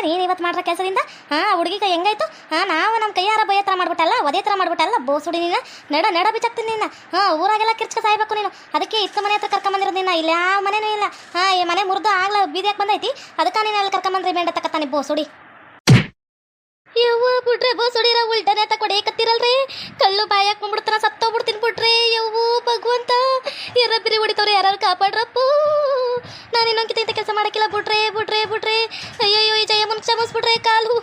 ಮಾಡ್ಕೊಂಡೆ ನೀನು ಇವತ್ತು ಮಾಡ್ರ ಕೆಲಸದಿಂದ? ಹಾಂ ಹುಡುಗಿಗೆ ಹೆಂಗಾಯ್ತು? ಹಾಂ, ನಾವು ನಮ್ಮ ಕೈಯಾರ ಬೈಯ ಥರ ಮಾಡ್ಬಿಟ್ಟಲ್ಲ, ಒದೇ ಥರ ಮಾಡ್ಬಿಟ್ಟಲ್ಲ, ಬೋಸುಡಿ ನೀನು, ನಡ ನಡ ಬಿಚ್ಚಾಕ್ತೀನಿ ನಿನ್ನ. ಹಾಂ, ಊರಾಗೆಲ್ಲ ಕಿರ್ಚ್ಕ ಸಾಯ್ಬೇಕು ನೀನು. ಅದಕ್ಕೆ ಇತ್ತ ಮನೆ ಹತ್ರ ಕರ್ಕೊಂಬಂದಿರೋದು ನಿನ್ನ, ಇಲ್ಲಿ ಯಾವ ಮನೇನೂ ಇಲ್ಲ. ಹಾಂ, ಈ ಮನೆ ಮುರಿದು ಆಗ್ಲ ಬೀದಿಯಾಗಿ ಬಂದೈತಿ. ಅದಕ್ಕೆ ನೀನು ಅಲ್ಲಿ ಕರ್ಕೊಂಬಂದ್ರಿ ಬೇಂಡ ತಕ್ಕತ್ತಾನೆ ಬೋಸುಡಿ? ಯವ್ವ, ಬಿಡ್ರೆ ಬೋಸುಡಿರ ಉಲ್ಟನೆ ತಕೊಡೇಕತ್ತಿರಲ್ರಿ ಕಳ್ಳು ಬಾಯಾಕ್ ಬಂದ್ಬಿಡ್ತಾನ ಸತ್ತೋಗ್ಬಿಡ್ತೀನಿ ಬಿಡ್ರಿ. ಭಗವಂತ, ಯಾರ ಬಿರಿ ಹೊಡಿತವ್ರೆ ಯಾರು ಕಾಪಾಡ್ರಪ್ಪ. ನಾನು ಇನ್ನೊಂದು ಇಂಥ ಕೆಲಸ ಮಾಡಕ್ಕಿಲ್ಲ, ಬಿಡ್ರೆ ಬಿಡ್ರೆ ಬಿಡ್ರೆ. ಅಯ್ಯಯ್ಯೋ, ಈ ಚಮಸ್ ಕ್ಷಮಿಸ್ಬಿಡ್ರೆ ಕಾಲು.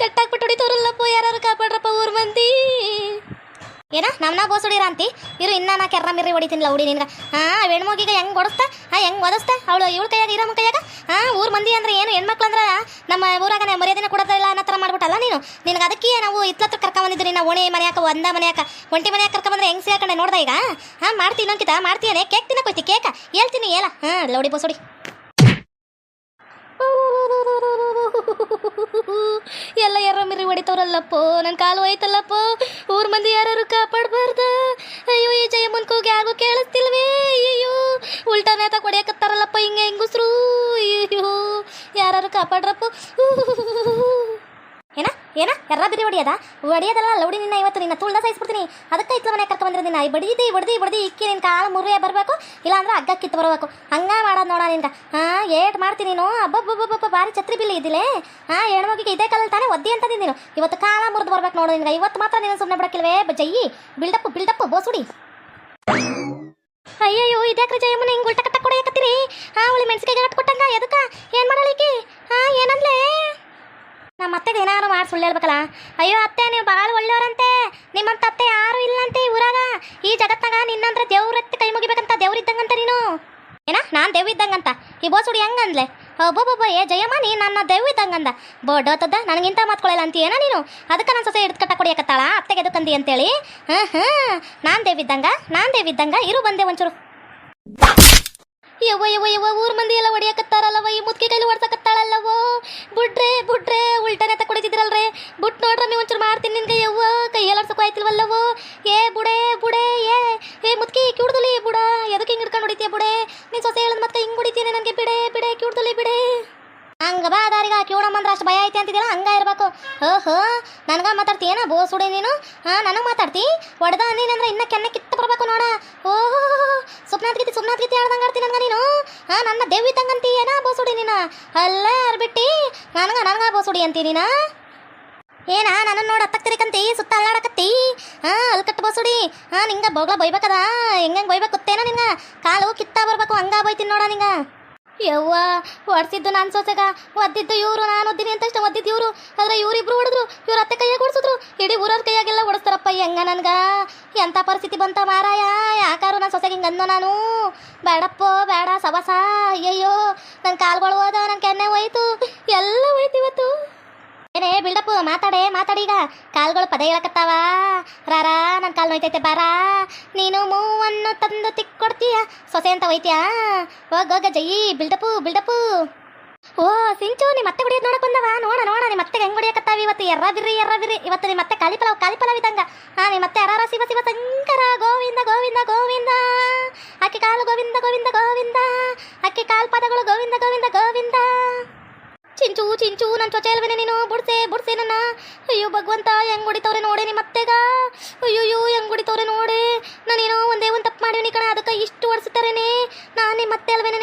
ಕಟ್ಟಾಕ್ಬಿಟ್ಟು ಹೊಡಿತವ್ರಲ್ಲಪ್ಪ ಯಾರು ಕಾಪಾಡ್ರಪ್ಪ, ಊರ್ ಮಂದಿ. ಏನ ನಮ್ನ ಬೋಸುಡಿರ ಅಂತಿ? ಇರು, ಇನ್ನ ನಾ ಕೆರ್ರ ಮಿರ್ರಿ ಹೊಡಿತೀನಿಲ್ಲ ಹುಡಿ ನಿನ್ಗ. ಹಾ ಹೆಣ್ಮಗಿಗೆ ಹೆಂಗ್ ಹೊಡಸ್ತಾ? ಹಾ ಹೆಂಗ್ ಓದಿಸ್ತಾ ಅವಳು, ಇವಳು ಕೈಯಾಗ, ಇರಮ್ಮ ಕೈಯಾಗ? ಹಾ, ಊರ್ ಮಂದಿ ಅಂದ್ರೆ ಏನು ಹೆಣ್ಮಕ್ಳು ಅಂದ್ರ ನಮ್ಮ ಊರಾಗ ನಾ ಮರ್ಯಾದೆನ ಕೊಡೋದಿಲ್ಲ ಅನ್ನೋ ಥರ ಮಾಡ್ಬಿಟ್ಟಲ್ಲ ನೀನು? ನಿನಗೆ ಅದಕ್ಕೆ ನಾವು ಇತ್ಲತ್ರ ಕರ್ಕೊಂಬಂದಿದ್ರಿ ನಾವು ಮನೆ ಮನೆಯಾಕ ಒಂದ ಮನೆಯಾಕ ಒಂಟಿ ಮನೆಯಾಕ ಕರ್ಕೊಂಬಂದ್ರೆ ಹೆಂಗ್ ಸೇರ್ಕೊಂಡೆ ನೋಡ್ದ ಈಗ? ಹಾ, ಮಾಡ್ತೀನಿ ಇನ್ನೊಂಕಿತ ಮಾಡ್ತೀಯನೇ? ಕೇಕ್ ತಿನ್ನ ಕೊಯ್ತಿ ಕೇಕ? ಹೇಳ್ತೀನಿ ಏಲ ಹಾ ಲೌಡಿ ಬೋಸುಡಿ. ಎಲ್ಲ ಯಾರ ಮಿರಿ ಹೊಡಿತವ್ರಲ್ಲಪ್ಪ ನನ್ನ ಕಾಲು ಹೋಯ್ತಲ್ಲಪ್ಪ, ಊರ್ ಮಂದಿ ಯಾರು ಕಾಪಾಡಬಾರ್ದ. ಹೊಡಿಯದ ಹೊಡಿಯೋದಲ್ಲ ಲೌಡಿ ನಿನ್ನ ಇವತ್ತು ನಿನ್ನ ಸೈಸ್ ಸಾಯಿಸ್ಬಿಡ್ತೀನಿ. ಅದಕ್ಕೆ ಇತ್ಲ ಮನೆ ಕರ್ಕೊಂಡು ಬಂದಿರೋದಿನ ನಿನ್ನ ಬಡಿದಿ ಬಡ್ದಿ ಬಡ್ದಿ ಇಕ್ಕಿ ನಿನ್ ಕಾಲ ಮುರಿಯ ಬರಬೇಕು. ಇಲ್ಲಾಂದ್ರೆ ಅಗ್ಗ ಕಿತ್ತು ಬರಬೇಕು. ಹಂಗ ಮಾಡೋದು ನೋಡ ನಿನ್ಗ. ಹಾ, ಏಟ್ ಮಾಡ್ತೀನಿ ನೀನು? ಅಬ್ಬಬ್ಬಬ್ಬಬ್ಬ, ಭಾರಿ ಛತ್ರಿ ಬಿಲ್ಲಿ ಇದ್ದಿಲ್ಲೇ ಹಾ ಹೆಣ್ಮಗಿಗೆ ಇದೇ ಕಾಲಲ್ಲಿ ತಾನೇ ಒದ್ದಿ ಅಂತ ನೀನು. ಇವತ್ತು ಕಾಲ ಮುರಿದು ಬರ್ಬೇಕು ನೋಡು ನಿನ್ಗ. ಇವತ್ತು ಮಾತ್ರ ನೀನು ಸುಮ್ಮನೆ ಬಿಡಕ್ಕಿಲ್ವೇ? ಜಯ್ಯಿ ಬಿಲ್ಡಪ್ ಬಿಲ್ಡಪ್ ಬೋಸುಡಿ. ಅಯ್ಯಯ್ಯೋ ಇದ್ಯಾಕ್ರಿ ಜಯಮ್ಮನ ಹಿಂಗ್ ಉಲ್ಟ ಕಟ್ಟ ಕೊಡಕತ್ತೀರಿ? ಹಾ ಅವಳಿ ಮೆಣಸಿಗೆ ಕಟ್ ಕೊಟ್ಟಂಗ ಎದಕ್ಕ ಏನ್ ಮಾಡಲಿಕ್ಕೆ ಹಾ ಏನಂದ್ಲೆ ನಮ್ಮ ಅತ್ತೆಗೆ ಏನಾರು ಮಾಡಿ ಸುಳ್ಳು ಹೇಳ್ಬೇಕಲ್ಲ? ಅಯ್ಯೋ ಅತ್ತೆ, ನೀವು ಭಾಳ ಒಳ್ಳೆಯವರಂತೆ. ನಿಮ್ಮಂತ ಅತ್ತೆ ಯಾರು ಇಲ್ಲಂತೆ ಊರಾಗ. ಈ ಜಗತ್ತಾಗ ನಿನ್ನಂದ್ರೆ ದೇವ್ರತ್ತಿ ಕೈ ಮುಗಿಬೇಕಂತ ದೇವ್ರಿದ್ದಂಗಂತ ನೀನು? ಏನ? ನಾನು ದೇವ್ ಇದ್ದಂಗಂತ? ಈ ಬೋಸುಡಿ ಹೆಂಗಂದ್ಲೆ? ಒಬ್ಬೊಬ್ಬೊಬ್ಬ ಏ, ಜಯಮ್ಮ, ನೀ ನನ್ನ ದೇವ್ ಇದ್ದಂಗಂದ. ಬೋಡೋತದ ನನಗಿಂತ ಮಾತ್ಕೊಳ್ಳಲ್ಲ ಅಂತ ಏನ ನೀನು? ಅದಕ್ಕೆ ನನ್ನ ಸೊಸೆ ಹಿಡ್ದು ಕಟ್ಟ ಕೊಡಿಯಕತ್ತಾಳ? ಅತ್ತೆಗೆ ಎದಕ್ಕಂದಿ ಅಂತೇಳಿ? ಹಾಂ ಹಾಂ ನಾನು ದೇವ್ ಇದ್ದಂಗ? ನಾನು ದೇವ್ ಇದ್ದಂಗ? ಇರು, ಬಂದೆ ಒಂಚೂರು. ಯವ್ವ ಯವ್ವ ಯವ್ವ, ಊರ್ ಮಂದಿ ಎಲ್ಲ ಹೊಡಿಯಕತ್ತಾರಲ್ಲವ ಈ ಮುದ್ಕೆ ಕೈಲಿ ಹೊಡ್ಸಕತ್ತಾಳಲ್ಲವೋ ಬುಡ್ರೆ ಬುಡ್ರೆ ಉಲ್ಟನೆ ತಕೊಡಿದ್ರಲ್ರಿ ಬುಟ್ ನೋಡ್ರ ನೀವು ಒಂಚೂರು ಮಾಡ್ತೀನಿ ನಿನ್ಗೆ, ಯವ್ವ, ಕೈ ಎಲ್ಲಾಡ್ಸಕ್ಕೂ ಆಯ್ತಿಲ್ವಲ್ಲವೋ ಏ, ಬುಡೆ ಬುಡೆ, ಏ ಏ, ಮುದ್ಕಿ ಕಿಡ್ದಲಿ ಬುಡ, ಎದಕ್ಕೆ ಹಿಂಗ್ ಹಿಡ್ಕೊಂಡು ಹೊಡಿತೀಯ ಬುಡೆ? ನೀನ್ ಸೊಸೆ ಹೇಳಿದ್ ಮತ್ತೆ ಹಿಂಗ್ ಹೊಡಿತೀನಿ ನನಗೆ, ಬಿಡೆ ಬಿಡೆ ಕಿಡ್ದಲಿ ಬಿಡೆ. ಹಂಗ ಬಾ ದಾರಿಗ ಕಿವಣಮ್ಮಂದ್ರ ಅಷ್ಟು ಭಯ ಐತೆ ಅಂತಿದ್ದೀರ ಹಂಗ ಇರ್ಬೇಕು. ಓಹೋ ನನಗ ಮಾತಾಡ್ತೀಯೇನ ಬೋ ಸುಡಿ ನೀನು? ಹಾ, ನನಗೆ ಮಾತಾಡ್ತಿ? ಹೊಡೆದ ನೀನಂದ್ರೆ ಇನ್ನ ಕೆನ್ನ ಕಿತ್ತ ದೇವಿ ತಂಗಂತಿ, ಏನ ಬೋಸುಡಿ ನೀನ? ಅಲ್ಲೇ ಅರ್ಬಿಟ್ಟಿ, ನನಗ ನನಗ ಬೋಸುಡಿ ಅಂತಿ ನೀನ? ಏನ ನನ್ನ ನೋಡಿ ಹತ್ತಕ್ತಿರಿಕಂತಿ ಸುತ್ತ ಅಲ್ಲಾಡಕತ್ತಿ? ಹಾ ಅಲ್ಲಿ ಕಟ್ಟು ಬೋಸುಡಿ. ಹಾ, ನಿಂಗ ಬೋಗ್ಲ ಬೈಬೇಕದ? ಹೆಂಗೆ ಬೈಬೇಕು ಗೊತ್ತೇನ ನಿಂಗ? ಕಾಲು ಕಿತ್ತ ಬರ್ಬೇಕು, ಹಂಗ ಬೈತೀನಿ ನೋಡ ನಿಂಗ. ಯವ್ವ, ಹೊಡ್ಸಿದ್ದು ನಾನು ಸೊಸೆಗ. ಒದ್ದಿದ್ದು ಇವರು, ನಾನು ಒದ್ದಿನಿ ಅಂತ ಇಷ್ಟ ಒದ್ದಿದ್ದು ಇವರು. ಆದ್ರೆ ಇವರಿಬ್ರು ಹೊಡೆದ್ರು, ಇವ್ರ ಅತ್ತೆ ಕೈಯಾಗ ಹೊಡ್ಸಿದ್ರು. ಇಡೀ ಊರವ್ರ ಕೈಯಾಗೆಲ್ಲ ಹೊಡಿಸ್ತಾರಪ್ಪ ಹೆಂಗ ನನ್ಗ. ಎಂಥ ಪರಿಸ್ಥಿತಿ ಬಂತ ಮಾರಾಯ? ಯಾಕಾರು ನಾನು ಸೊಸೆಗೆ ಹಿಂಗೆ ಅಂದ ನಾನು? ಬೇಡಪ್ಪ, ಬೇಡ, ಸವಸ. ಅಯ್ಯಯ್ಯೋ ನನ್ನ ಕಾಲ್ಗಳು ಹೋದ ನನ್ನ ಕೆನ್ನೆ ಹೋಯ್ತು ಎಲ್ಲ ಹೋಯ್ತು ಇವತ್ತು ಏನೇ ಬಿಲ್ಡಪ್ ಮಾತಾಡೆ ಮಾತಾಡೀಗ? ಕಾಲ್ಗಳು ಪದ ಹೇಳಕತ್ತಾವ? ರಾರಾ ನನ್ನ ಕಾಲು ನೋಯ್ತೈತೆ ಬಾರಾ. ನೀನು ಮೂವನ್ನು ತಂದು ತಿಕ್ಕೊಡ್ತೀಯ? ಸೊಸೆ ಅಂತ ಒಯ್ತೀಯಾ ಹೋಗ ಜಯಿ ಬಿಲ್ಡಪ್ಪು ಬಿಲ್ಡಪ್ಪು. ಓ, ಸಿಂಚು ನಿಮ್ಮ ಮತ್ತೆ ಹೊಡಿಯೋದು ನೋಡಕ್ ಬಂದವ? ನೋಡ ನೋಡ ನಿಮ್ಮ ಮತ್ತೆ ಹೆಂಗ್ ಹೊಡಿಯಕತ್ತಾವ ಇವತ್ತು? ಎರ್ರ ಬಿರ್ರಿ, ಎರ್ರ ಇವತ್ತು ನಿಮ್ಮ ಮತ್ತೆ ಕಾಲಿಪಲಾವ್ ಕಾಲಿಪಲಾವ್ ಇದ್ದಂಗ. ಹಾ ನಿಮ್ಮ ಮತ್ತೆ ಅರಾರ ಶಿವ ಶಿವ ಶಂಕರ ಗೋವಿಂದ ಗೋವಿಂದ ಗೋವಿಂದ. ಅಕ್ಕಿ ಕಾಲು ಗೋವಿಂದ ಗೋವಿಂದ ಗೋವಿಂದ. ಅಕ್ಕಿ ಕಾಲ್ ಪದಗಳು ಗೋವಿಂದ ಗೋವಿಂದ ಗೋವಿಂದ. ಚಿಂಚು ಚಿಂಚು ನನ್ನ ಚೊಚೆ ಅಲ್ವೇನೆ ನೀನು? ಬುಡ್ಸೆ ಬುಡ್ಸೆ ನನ್ನ. ಅಯ್ಯೋ, ಭಗವಂತ, ಹೆಂಗ್ ಹೊಡಿತವ್ರೆ ನೋಡೆ ನಿಮ್ಮ ಅತ್ತೆಗ? ಅಯ್ಯೋಯ್ಯೋ, ಹೆಂಗ್ ಹೊಡಿತವ್ರೆ ನೋಡೆ. ನಾನೇನೋ ಒಂದೇ ಒಂದು ತಪ್ಪು ಮಾಡಿವ್ನಿ ಕಣ, ಅದಕ್ಕೆ ಇಷ್ಟು ಹೊಡ್ಸ್ತಾರೇನೆ ನಾನು ನಿಮ್ಮ ಅತ್ತೆ ಅಲ್ವೇನೆ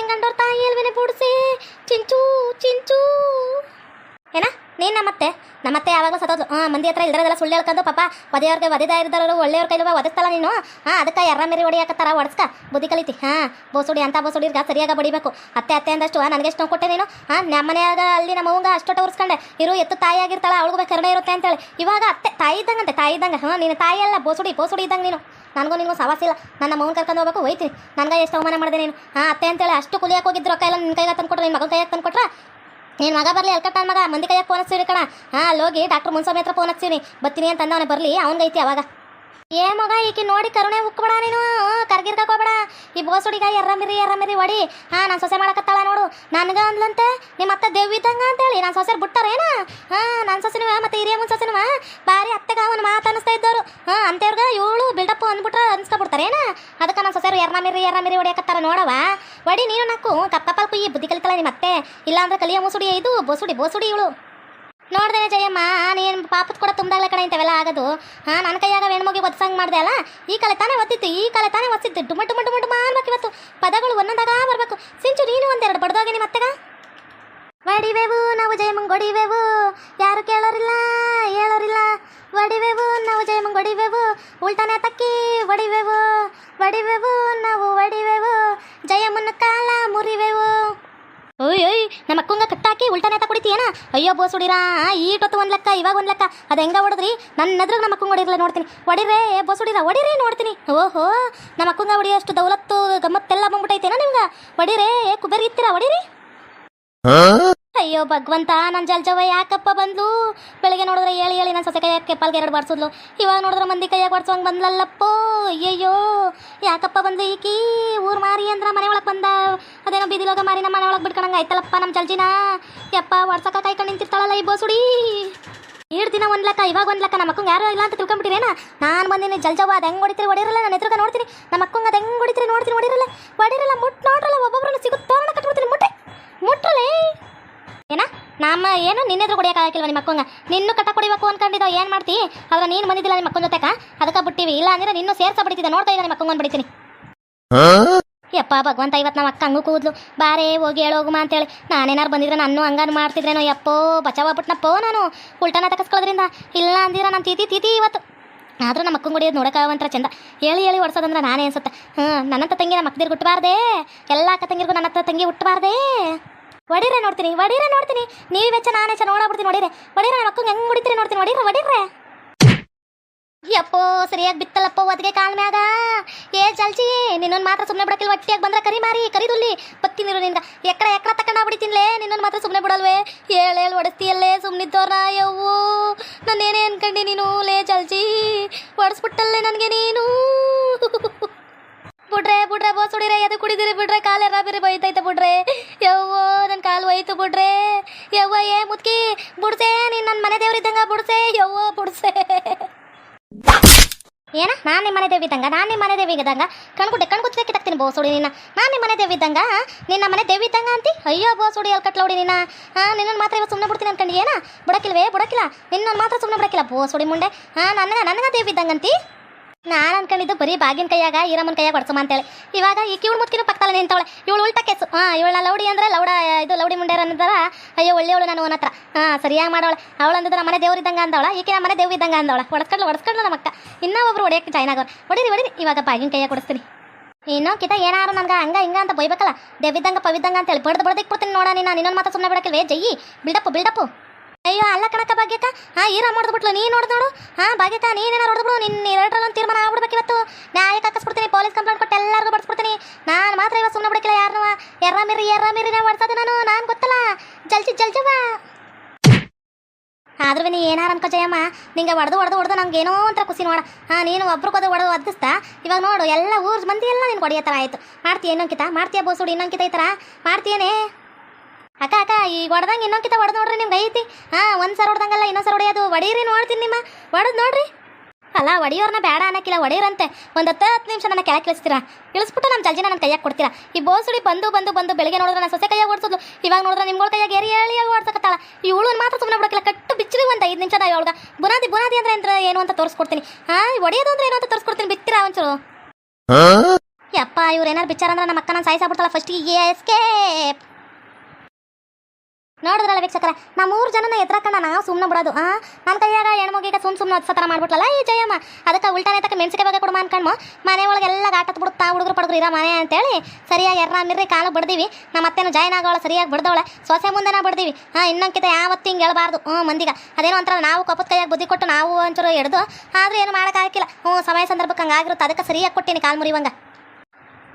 ಮಂದಿ ಹತ್ರ ಇಲ್ದಿರೋದೆಲ್ಲ ಸುಳ್ಳು ಹೇಳ್ಕೊಂಡು ಪಾಪ ಒದೆಯವ್ರಿಗೆ ಒದೆದ ಇರ್ದಾರು ಒಳ್ಳೆಯವ್ರ ಕೈಲವ ಒದಸ್ತಲ್ಲ ನೀನು? ಹಾಂ, ಅದಕ್ಕೆ ಎರ್ರ ಮೇರಿ ಹೊಡಿಯಾಕತ್ತಾರ ಒಡಸ್ಕ. ಬುದ್ಧಿ ಕಲಿತಿ. ಹಾಂ, ಬೋಸುಡಿ, ಅಂತ ಬೋಸುಡಿರ್ಗ ಸರಿಯಾಗಿ ಬಡಿಬೇಕು. ಅತ್ತೆ ಅತ್ತೆ ಅಂದಷ್ಟು ನನಗೆ ಎಷ್ಟು ನೋವು ಕೊಟ್ಟೆ ನೀನು? ಹಾಂ ನಮ್ಮ ಮನೆಯಾಗ ಅಲ್ಲಿ ನಮ್ಮ ಅವಂಗ ಅಷ್ಟೊಟ್ಟ ಉರ್ಸ್ಕೊಂಡೆ. ಇರು, ಎತ್ತು ತಾಯಿ ಆಗಿರ್ತಾಳ, ಅವಳಿಗೆ ಕರುಣೆ ಇರುತ್ತೆ ಅಂತೇಳಿ. ಇವಾಗ ಅತ್ತೆ, ತಾಯಿ ಇದ್ದಂಗಂತೆ ತಾಯಿ ಇದ್ದಂಗೆ. ಹಾಂ, ನೀನು ತಾಯಿ ಅಲ್ಲ, ಬೋಸುಡಿ ಬೋಸುಡಿ ಇದ್ದಂಗೆ ನೀನು. ನನಗೂ ನಿನಗೂ ಸವಾಸಿಲ್ಲ ನನ್ನ ಮೌನ್ ಕರ್ಕೊಂಡು ಹೋಗಬೇಕು ಹೋಯ್ತೀನಿ ನನಗೆ ಎಷ್ಟು ಅವಮಾನ ಮಾಡಿದೆ ನೀನು? ಹಾಂ, ಅತ್ತೆ ಅಂತೇಳಿ ಅಷ್ಟು ಕುಲಿಯಕ್ಕೆ ಹೋಗಿದ್ರು ರೊಕ್ಕ ಎಲ್ಲ ನಿನ್ನ ಕೈಗೆ ತಂದು ಕೊಟ್ಟರೆ ನಿನ್ನ ಮಗನ ಕೈಯಾಗ ತಂದು ನಿನ್ನ ಮಗ ಬರಲಿ ಅಲ್ಕಟ್ಟ ಮಗ, ಮಂದಿ ಕೈಯಾಗ ಫೋನ್ ಹಚ್ಚಿವಿ ಕಣ. ಹಾಂ ಹೋಗಿ ಡಾಕ್ಟರ್ ಮುನ್ಸ್ವಾಮಿ ಹತ್ರ ಫೋನ್ ಹಚ್ಚಿವಿ ಬರ್ತೀನಿ ಅಂತ ಅಂದವನೇ ಬರಲಿ, ಅವ್ನಿಗೈತಿ ಅವಾಗ. ಏ ಮಗ, ಈಕಿ ನೋಡಿ ಕರುಣೆ ಉಕ್ಕಬೇಡ ನೀನು. ಕರ್ಗಿರ್ಕೋಬೇಡ ಈ ಬೋಸುಡಿಗ ಎರ್ರಮಿರಿ ಎರ್ರಮಿರಿ ಒಡಿ ಹಾ, ನಾನು ಸೊಸೆ ಮಾಡಕತ್ತಾಳ ನೋಡು. ನನ್ಗ ಅಂದ್ಲಂತೆ ನಿಮ್ಮ ಅತ್ತೆ ದೇವಿದಂಗ ಅಂತೇಳಿ. ನಾನು ಸೊಸೆ ಬಿಟ್ಟಾರೇನ? ಹಾ ನನ್ನ ಸೊಸೆನುವ ಮತ್ತೆ ಹಿರಿಯ ಮುನ್ ಸೊಸೆನುವ ಬಾರಿ ಅತ್ತೆಗ ಅವನ ಮಾತು ಅನಿಸ್ತಾ ಇದ್ದವರು ಹಾ, ಅಂತೇವ್ರಿಗ ಇವಳು ಬಿಲ್ಡಪ್ ಅಂದ್ಬಿಟ್ರೆ ಅನ್ಸ್ಕೊಬಿಡ್ತಾರೇನ? ಅದಕ್ಕೆ ನನ್ನ ಸೊಸೆರು ಎರ್ರಮಿರಿ ಎರ್ರಮಿರಿ ಹೊಡಿಯಕತ್ತಾರ ನೋಡವ ಒಡಿ ನೀನು ನಾಕು. ಕಪ್ಪ ಕಪ್ಪ ಕುಯ್ಯಿ ಬುದ್ಧಿ ಕಲಿತಲ್ಲ ನಿಮ್ಮ ಅತ್ತೆ. ಇಲ್ಲಾಂದ್ರೆ ಕಲಿಯ ಮುಸುಡಿ ಇದು ಬೋಸುಡಿ ಬೋಸುಡಿ ಇವಳು. ನೋಡ್ದೇನೆ ಜಯಮ್ಮ, ನೀನು ಪಾಪದ ಕೂಡ ತುಂಬ್ದಾಗಲೇ ಕಡೆ ಇಂಥವೆಲ್ಲ ಆಗೋದು. ಹಾಂ ನನ್ನ ಕೈಯಾಗ ಹೆಣ್ಮಗಿ ಒದ್ಸಂಗ್ ಮಾಡ್ದೆ ಅಲ್ಲ? ಈ ಕಲೆ ತಾನೇ ಒತ್ತಿತ್ತು ಈ ಕಲೆ ತಾನೇ ಒತ್ತಿತ್ತು ಡುಮ ಡುಮ ಡುಮ ಡುಮ ಅನ್ಬೇಕು ಇವತ್ತು. ಪದಗಳು ಒಂದೊಂದಾಗ ಬರಬೇಕು. ಸಿಂಚು, ನೀನು ಒಂದೆರಡು ಬಡ್ದೋಗಿ ನಿಮ್ಮ ಅತ್ತೆಗ ವಡಿವೆವು, ನಾವು ಜಯಮಂಗ್ ಹೊಡಿವೆವು ಯಾರು ಕೇಳೋರಿಲ್ಲ, ಹೇಳೋರಿಲ್ಲ. ವಡಿವೆವು, ನಾವು ಜಯಮಂಗ್ ಹೊಡಿವೆವು ಉಲ್ಟಾನೆ ತಕ್ಕಿ ಹೊಡಿವೆವು ವಡಿವೆವು, ನಾವು ಹೊಡಿವೆವು ಜಯಮ್ಮನ ಕಾಲ ಮುರಿವೆವು. ಓಯ್ ಓಯ್, ನಮ್ಮ ಅಕ್ಕಂಗ ಕಟ್ಟಾಕಿ ಉಲ್ಟಾನೆ ಕುಡಿತೀಯನ? ಅಯ್ಯೋ, ಬೋಸುಡಿರಾ, ಈಟೊತ್ತು ಒಂದ್ ಲೆಕ್ಕ, ಇವಾಗ ಒಂದ್ ಲೆಕ್ಕ. ಅದು ಹೆಂಗ ಹೊಡೆದ್ರಿ? ನನ್ನ ಎದುರು ನಮ್ಮ ಅಕ್ಕಂಗ ಹೊಡಿರಲ್ಲ ನೋಡ್ತೀನಿ. ಹೊಡಿರೇ ಬೋಸುಡಿರ ಹೊಡಿರಿ ನೋಡ್ತೀನಿ. ಓಹೋ, ನಮ್ಮ ಅಕ್ಕಂಗ ಹೊಡಿಯೋಷ್ಟು ದೌಲತ್ತು, ಗಮ್ಮತ್ತೆಲ್ಲ ಬಂದ್ಬಿಟ್ಟೈತೇನ ನಿಮ್ಗ? ಹೊಡಿರೇ ಕುಬೇರಿ ಇತ್ತೀರಾ ಹೊಡಿರಿ ಅಯ್ಯೋ ಭಗವಂತ ನನ್ನ ಜಲ್ಜವ ಯಾಕಪ್ಪ ಬಂದ್ಲು? ಬೆಳಗ್ಗೆ ನೋಡಿದ್ರೆ ಹೇಳಿ ಹೇಳಿ ನನ್ನ ಸೊಸೆ ಕೈಯಾಗ ಕೆಪ್ಪಲ್ಗೆ ಎರಡು ಬಾಡ್ಸಿದ್ಲು ಇವಾಗ ನೋಡಿದ್ರೆ ಮಂದಿ ಕೈಯಾಗ ಬಾಡ್ಸೋಂಗ್ ಬಂದ್ಲಲ್ಲಪ್ಪೋ? ಅಯ್ಯಯ್ಯೋ, ಯಾಕಪ್ಪ ಬಂದ್ಲು ಈಕಿ? ಊರು ಮಾರಿ ಅಂದ್ರೆ ಮನೆ ಒಳಗೆ ಬಂದ. ಅದೇನೋ ಬೀದಿಲೋಗ ಮಾರಿ ನಮ್ಮ ಮನೆ ಒಳಗೆ ಬಿಟ್ಕೊಂಡಂಗೆ ಆಯ್ತಲ್ಲಪ್ಪ ನಮ್ಮ ಜಲ್ಜಿನ? ಯಪ್ಪ ವಾಡ್ಸಕ್ಕ ಕಾಯ್ಕೊಂಡು ನಿಂತಿರ್ತಾಳಲ್ಲ ಈ ಬೋಸುಡಿ? ಏಳು ದಿನ ಒಂದು ಲಕ್ಕ, ಇವಾಗ ಒಂದು ಲಕ್ಕ ನಮ್ಮ ಯಾರು ಇಲ್ಲ ಅಂತ ತಿಳ್ಕೊಂಬಿಟ್ಟಿರೇನ ನಾನು ಬಂದಿನಿ ಜಲ್ಜವ, ಅದು ಹೆಂಗೆ ಹೊಡಿತೀರಿ ಹೊಡಿರಲ್ಲ, ನಾನು ಎದುರುಗ ನೋಡ್ತೀನಿ. ನಮ್ಮ ಅದು ಹೆಂಗೆ ಹೊಡಿತೀರಿ ನೋಡ್ತೀನಿ, ಹೊಡಿರಲ್ಲ. ಹೊಡಿರಲ್ಲ ಮುಟ್ಟು ನೋಡ್ರಲ್ಲ, ಒಬ್ಬೊಬ್ರನ್ನ ಸಿಗುತ್ತೆ ತೋರಣ ಕಟ್ಬಿಡ್ತೀನಿ ಮುಟ್ಟೆ ಮುಟ್ರಲೇ. ಏನ? ನಮ್ಮ ಏನು? ನಿನ್ನೆದ್ರು ಕುಡಿಯೋಕ್ಕಾಗಿಲ್ವ ನಿಮ್ಮ ಮಕ್ಕಂಗ ನಿನ್ನೂ ಕಟ್ಟ ಕುಡಿಬೇಕು ಅನ್ಕೊಂಡಿದ್ದೋ ಏನು ಮಾಡ್ತಿ? ಆದ್ರೆ ನೀನು ಬಂದಿದ್ದಿಲ್ಲ ನಿಮ್ಮ ಅಕ್ಕನ ಜೊತೆಕ ಅದಕ್ಕೆ ಬಿಟ್ಟಿವಿ. ಇಲ್ಲ ಅಂದ್ರೆ ನಿನ್ನೂ ಸೇರ್ಸ ಬಿಡ್ತಿದ್ದೆ ನೋಡ್ತಾ ಇದ್ದ ನಿಮ್ಮ ಬಿಡ್ತೀನಿ ಯಪ್ಪ ಭಗವಂತ ಇವತ್ತು ನಮ್ಮ ಅಕ್ಕ ಹಂಗೂ ಕೂದ್ಲು. ಬಾರೇ ಹೋಗಿ ಹೇಳೋಗುಮ ಅಂತೇಳಿ. ನಾನೇನಾರು ಬಂದಿದ್ರೆ ನಾನು ಹಂಗಾನು ಮಾಡ್ತಿದ್ರೇನೋ? ಯಪ್ಪೋ ಬಚಾವ ಬಿಟ್ನಪ್ಪೋ ನಾನು ಉಲ್ಟಾನ ತಕಸ್ಕೊಳ್ಳೋದ್ರಿಂದ ಇಲ್ಲ ಅಂದಿರ ನಾನು ತೀತಿ ತೀತಿ ಇವತ್ತು. ಆದ್ರೂ ನಮ್ಮ ಅಕ್ಕಂಗೆ ಹೊಡಿಯೋದು ನೋಡೋಕೆ ಒಂಥರ ಚಂದ. ಹೇಳಿ ಹೇಳಿ ಹೊಡ್ಸೋದಂದ್ರೆ ನಾನೇ ಅನ್ಸುತ್ತೆ. ಹ್ಞೂ ನನ್ನಂತ ತಂಗಿ ನಮ್ಮ ಅಕ್ಕದಿರು ಹುಟ್ಟಬಾರ್ದೆ ಎಲ್ಲ ಅಕ್ಕ ತಂಗಿರ್ಗೂ ನನ್ನ ತಂಗಿ ಹುಟ್ಟಬಾರ್ದೆ ಒಡಿರೆ ನೋಡ್ತೀನಿ ಒಡೀರ ನೋಡ್ತೀನಿ. ನೀವು ವೆಚ್ಚ ನಾನು ವೆಚ್ಚ ನೋಡಾಬಿಡ್ತೀನಿ ಒಡೀರೆ ಒಡೀರ ಅಕ್ಕಂಗೆ ಹೆಂಗೆ ಹೊಡಿತೀರಿ ನೋಡ್ತೀನಿ ಒಡೀರ ಒಡೀರ್ರೆ ಯಪ್ಪೋ, ಸರಿಯಾಗಿ ಬಿತ್ತಲ್ಲಪ್ಪ ಒದಗೆ ಕಾಲ್ ಮ್ಯಾಗ. ಏ ಜಲ್ಜಿ, ನಿನ್ನೊಂದು ಮಾತ್ರ ಸುಮ್ಮನೆ ಬಿಡಕ್ಕಿಲ್ಲ ಒಟ್ಟಿಯಾಗಿ ಬಂದ್ರೆ ಕರಿ ಮಾರಿ ಕರಿದುಲ್ಲಿ ಪತ್ತಿನಿರು ನಿಂದ ಎಕ್ಕಡ ಎಕ್ಕಡ ತಕೊಂಡ ಬಿಡ್ತೀನಿಲೇ, ನಿನ್ನೊಂದು ಮಾತ್ರ ಸುಮ್ಮನೆ ಬಿಡಲ್ವೇ? ಹೇಳು ಹೇಳು ಒಡಿಸ್ತೀಯಲ್ಲೇ ಸುಮ್ಮನಿದ್ದವ್ರ ಯವ್ವು. ನಾನೇನೇ ಅನ್ಕಂಡಿ ನೀನು ಲೇ ಜಲ್ಜಿ. ಒಡಿಸ್ಬಿಟ್ಟಲ್ಲೇ ನನಗೆ ನೀನು. ಬಿಡ್ರೆ ಬಿಡ್ರೆ ಬೋಸ್ ಹೊಡಿರೆ ಎದು ಕುಡಿದಿರಿ ಬಿಡ್ರೆ ಕಾಲು ಎರ ಬಿರಿ ಬೈತೈತೆ ಬಿಡ್ರೆ. ಯವ್ವೋ ನನ್ನ ಕಾಲು ಒಯ್ತು ಬಿಡ್ರೆ. ಯವ್ವ, ಏ ಮುದ್ಕಿ ಬಿಡ್ಸೆ, ನೀನು ನನ್ನ ಮನೆ ದೇವ್ರಿದ್ದಂಗ ಬಿಡ್ಸೆ. ಯವ್ವೋ, ಬಿಡ್ಸೆ. ಏನ? ನಾನು ನಿಮ್ಮ ಮನೆ ದೇವಿದ್ದಂಗ ನಾನು ನಿಮ್ಮ ಮನೆ ದೇವಿಗದಂಗ ಕಣ್ಗುಡ್ಡೆ ಕಣ್ಗುಚ್ಚೆ ಕಿತ್ತಾಕ್ತೀನಿ ಬೋಸುಡಿ ನಿನ್ನ. ನಾನು ನಿಮ್ಮ ಮನೆ ದೇವಿದ್ದಂಗ ನಿನ್ನ ಮನೆ ದೇವಿ ಇದ್ದಂಗ ಅಂತಿ? ಅಯ್ಯೋ, ಬೋಸುಡಿ ಅಲ್ಲಿ ಕಟ್ಲೋಡಿ ನಿನ್ನ ಹಾಂ ನಿನ್ನನ್ನು ಮಾತ್ರ ಇವತ್ತು ಸುಮ್ಮನೆ ಬಿಡ್ತೀನಿ ಅನ್ಕಂಡು. ಏನ? ಬಿಡಕ್ಕಿಲ್ವೇ ಬಿಡಕ್ಕಿಲ್ಲ ನಿನ್ನನ್ನು ಮಾತ್ರ ಸುಮ್ಮನೆ ಬಿಡಕ್ಕಿಲ್ಲ ಬೋಸುಡಿ ಮುಂಡೆ? ಹಾಂ ನನಗ ನನಗ ದೇವಿದ್ದಂಗಂತಿ ನಾನು ಅನ್ಕೊಂಡಿದ್ದು ಬರೀ ಬಾಗಿನ ಕೈಯಾಗ ಈರಮ್ಮನ ಕೈಯಾಗ ಹೊಡ್ಸಮ್ಮ ಅಂತೇಳಿ. ಇವಾಗ ಈ ಕಿವಳು ಮುತ್ಕಿನ ಪಕ್ಕದಲ್ಲಿ ನಿಂತವಳೆ. ಇವಳು ಉಲ್ಟಾ ಕೇಸು. ಹಾಂ ಇವಳ ಲೌಡಿ ಅಂದ್ರೆ ಲೌಡ, ಇದು ಲೌಡಿ ಮುಂಡ್ಯಾರ ಅನ್ನದಾರ ಅಯ್ಯೋ, ಒಳ್ಳೆಯವಳು ನಾನು ಅವನ ಹಾಂ, ಸರಿಯಾಗಿ ಮಾಡವಳೆ. ಅವಳು ಅಂದಿದ್ರೆ ಮನೆ ದೇವ್ರು ಇದ್ದಂಗ ಅಂದವಳ, ಈಕೆ ನಮ್ಮ ಮನೆ ದೇವ್ರು ಇದ್ದಂಗ ಅಂದವಳ. ಹೊಡ್ಸ್ಕೊಂಡು ಹೊಡ್ಸ್ಕೊಂಡು ನಮ್ಮ ಅಕ್ಕ. ಇನ್ನೂ ಒಬ್ರು ಹೊಡೆಯಕ್ಕೆ ಜಾಯ್ನ್ ಆಗೋರು. ಹೊಡಿರಿ ಹೊಡಿರಿ, ಇವಾಗ ಬಾಗಿನ ಕೈಯಾಗ ಕೊಡಿಸ್ತೀನಿ ಇನ್ನೂ ಕಿತ ಏನಾರು ನನ್ಗೆ ಹಂಗ, ಹಿಂಗ ಅಂತ ಬೈಬೇಕಲ್ಲ. ದೇವಿದ್ದಂಗ ಪವಿದ್ದಂಗ ಅಂತೇಳಿ ಬಡ್ದು ಬಡ್ದಿಕ್ ಕೊಡ್ತೀನಿ ನೋಡ ನೀನು. ನಿನ್ನೊಂದು ಮಾತ್ರ ಸುಮ್ಮನೆ ಬಿಡಕ್ಕಿಲ್ವೇ? ಜಯ್ಯಿ ಬಿಲ್ಡಪ್ಪು ಬಿಲ್ಡಪ್ಪು. ಅಯ್ಯೋ, ಅಲ್ಲ ಕಣಕ್ಕ ಭಾಗ್ಯಕ್ಕ. ಹಾ ಈರ ಮಾಡಿದ್ಬಿಟ್ಲು ನೀನು ನೋಡ್ದು ನೋಡು. ಹಾ, ಭಾಗ್ಯಕ್ಕ, ನೀನೇನಾರು ಹೊಡೆದ್ಬಿಡು ನಿನ್ನ ಎರಡರಲ್ಲೊಂದು ತೀರ್ಮಾನ ಆಗ್ಬಿಡ್ಬೇಕು ಇವತ್ತು ನ್ಯಾಯಕ್ಕೆ ಹಾಕಿಸ್ಬಿಡ್ತೀನಿ ಪೊಲೀಸ್ ಕಂಪ್ಲೇಂಟ್ ಕೊಟ್ಟು ಎಲ್ಲರಿಗೂ ಬಡಿಸ್ಬಿಡ್ತೀನಿ ನಾನು ಮಾತ್ರ ಇವತ್ತು ಸುಮ್ಮನೆ ಬಿಡಕ್ಕಿಲ್ಲ ಯಾರನ್ನೂ ಎರ್ರ ಮಿರಿ ಎರ್ರ ಮಿರಿ ನಾ ನಾನು ನಾನು ಗೊತ್ತಲ್ಲ. ಜಲ್ಚಿ ಜಲ್ಜವ ಆದ್ರೂ ನೀ ಏನಾರ ಅನ್ಕೋ ಜಯಮ್ಮ ನಿಂಗೆ ಹೊಡೆದು ಒಡೆದು ಹೊಡೆದು ನಂಗೆ ಏನೋ ಒಂಥರ ಖುಷಿ ನೋಡ. ಹಾಂ, ನೀನು ಒಬ್ರಿಗೋದು ಒಡೆದು ಒದಿಸ್ತಾ ಇವಾಗ ನೋಡು, ಎಲ್ಲ ಊರ್ ಮಂದಿ ಎಲ್ಲ ನೀನು ಕೊಡಿಯೋ ಥರ ಆಯಿತು. ಮಾಡ್ತೀಯ ಇನ್ನೊಂಕಿತ ಮಾಡ್ತೀಯ ಬೋಸುಡಿ ಇನ್ನೊಂಕಿತ ಈ ಥರ? ಮಾಡ್ತೀಯನೇ? ಅಕ್ಕ ಅಕ್ಕ ಈಗ ಹೊಡೆದಂಗೆ ಇನ್ನೊಂಕಿತ ಹೊಡೆದು ನೋಡ್ರಿ ನಿಮ್ಗೆ ಐತಿ. ಹಾಂ, ಒಂದು ಸರ್ ಹೊಡ್ದಂಗಲ್ಲ ಇನ್ನೊಂದು ಸರ್ ಹೊಡೆಯೋದು ಹೊಡೀರಿ ನೋಡ್ತೀನಿ ನಿಮ್ಮ. ಹೊಡೆದು ನೋಡ್ರಿ. ಅಲ್ಲ ಒಡೆಯೋರ್ನ ಬೇಡ ಅನ್ನಕ್ಕಿಲ್ಲ ಒಡೆಯೋರಂತೆ. ಒಂದು ಹತ್ತು ಹತ್ತು ನಿಮಿಷ ನನ್ನ ಕೆಳಗೆ ಇಳಿಸ್ತೀರಾ ಇಳಿಸ್ಬಿಟ್ಟು ನಮ್ಮ ಜಲ್ಜಿನ ನನ್ನ ಕೈಯಾಗ ಕೊಡ್ತೀರಾ? ಈ ಬೋಸುಡಿ ಬಂದು ಬಂದು ಬಂದು ಬೆಳಗ್ಗೆ ನೋಡಿದ್ರೆ ನಾನು ಸೊಸೆ ಕೈಯಾಗ ಓಡಿಸೋದು. ಇವಾಗ ನೋಡಿದ್ರೆ ನಿಮ್ಗಳ ಕೈಯಾಗ ಏರಿ ಹೇಳಿ ಹೇಳಿ ಈ ಇವಳು ಮಾತ್ರ ಸುಮ್ಮನೆ ಬಿಡಕ್ಕಿಲ್ಲ. ಕಟ್ಟು ಬಿಚ್ಚಿ ಒಂದು ಐದು ನಿಮಿಷ ನಾ ಇವಳ್ಗ ಬುನಾದಿ ಬುನಾದಿ ಅಂದ್ರೆ ಅಂದ್ರೆ ಏನು ಅಂತ ತೋರಿಸ್ಕೊಡ್ತೀನಿ. ಹಾ ಒಡೆಯೋದು ಅಂದ್ರೆ ಏನು ಅಂತ ತೋರಿಸ್ಕೊಡ್ತೀನಿ ಬಿತ್ತೀರಾ ಒಂಚೂರು? ಯಪ್ಪ ಇವ್ರು ಏನಾರು ಬಿಚ್ಚಾರ ಅಂದ್ರೆ ನಮ್ಮ ಅಕ್ಕ ನಾನು ಸಾಯಿಸಾಬಿಡ್ತಾಳ ಫಸ್ಟಿಗೆ ಎಸ್ಕೇಪ್ ನೋಡಿದ್ರಲ್ಲ ವೀಕ್ಷಕರ ನಮ್ಮ ಮೂರು ಜನನ ಎದ್ರಾಕಂಡ ನಾವು ಸುಮ್ಮನೆ ಬಿಡೋದು, ಆ? ನನ್ನ ಕೈಯಾಗ ಹೆಣ್ಮಗಿಗೆ ಸುಮ್ ಸುಮ್ಮನೆ ಹತ್ತು ಥರ ಮಾಡ್ಬಿಟ್ಲಲ್ಲ? ಈ ಜಯಮ್ಮ, ಅದಕ್ಕೆ ಉಲ್ಟಾನೆ ತಕ್ಕ ಮೆಣಸಿಗೆ ಬಗ್ಗೆ ಕೊಡುಮ ಅನ್ಕೊಂಡು ಮನೆ ಒಳಗೆಲ್ಲ ಗಾಟತ್ ಬಿಡುತ್ತಾ ಹುಡುಗರು ಪಡೆದ್ರು ಇರೋ ಮನೆ ಅಂತೇಳಿ ಸರಿಯಾಗಿ ಎರ್ರ ಮಿರ್ರಿ ಕಾಲು ಬಿಡ್ದೀವಿ. ನಮ್ಮ ಅತ್ತೆನೂ ಜಾಯ್ನ್ ಆಗೋಳ ಸರಿಯಾಗಿ ಬಡ್ದವಳೆ. ಸೊಸೆ ಮುಂದೆನ ಬಿಡ್ದೀವಿ. ಹಾಂ ಇನ್ನೊಂದ್ಕಿತ ಯಾವತ್ತು ಹಿಂಗೆ ಹೇಳ್ಬಾರ್ದು. ಹ್ಞೂ ಮಂದಿಗೆ. ಅದೇನೋ ಒಂಥರ ನಾವು ಕಪ್ಪದ ಕೈಯಾಗಿ ಬುದ್ಧಿ ಕೊಟ್ಟು ನಾವು ಒಂಚೂರು ಹಿಡ್ದು ಆದರೂ ಏನು ಮಾಡೋಕ್ಕಾಗಿಲ್ಲ ಹ್ಞೂ ಸಮಯ ಸಂದರ್ಭಕ್ಕೆ ಹಂಗಾಗಿರುತ್ತೆ. ಅದಕ್ಕೆ ಸರಿಯಾಗಿ ಕೊಟ್ಟಿನಿ ಕಾಲು ಮುರಿವಂಗ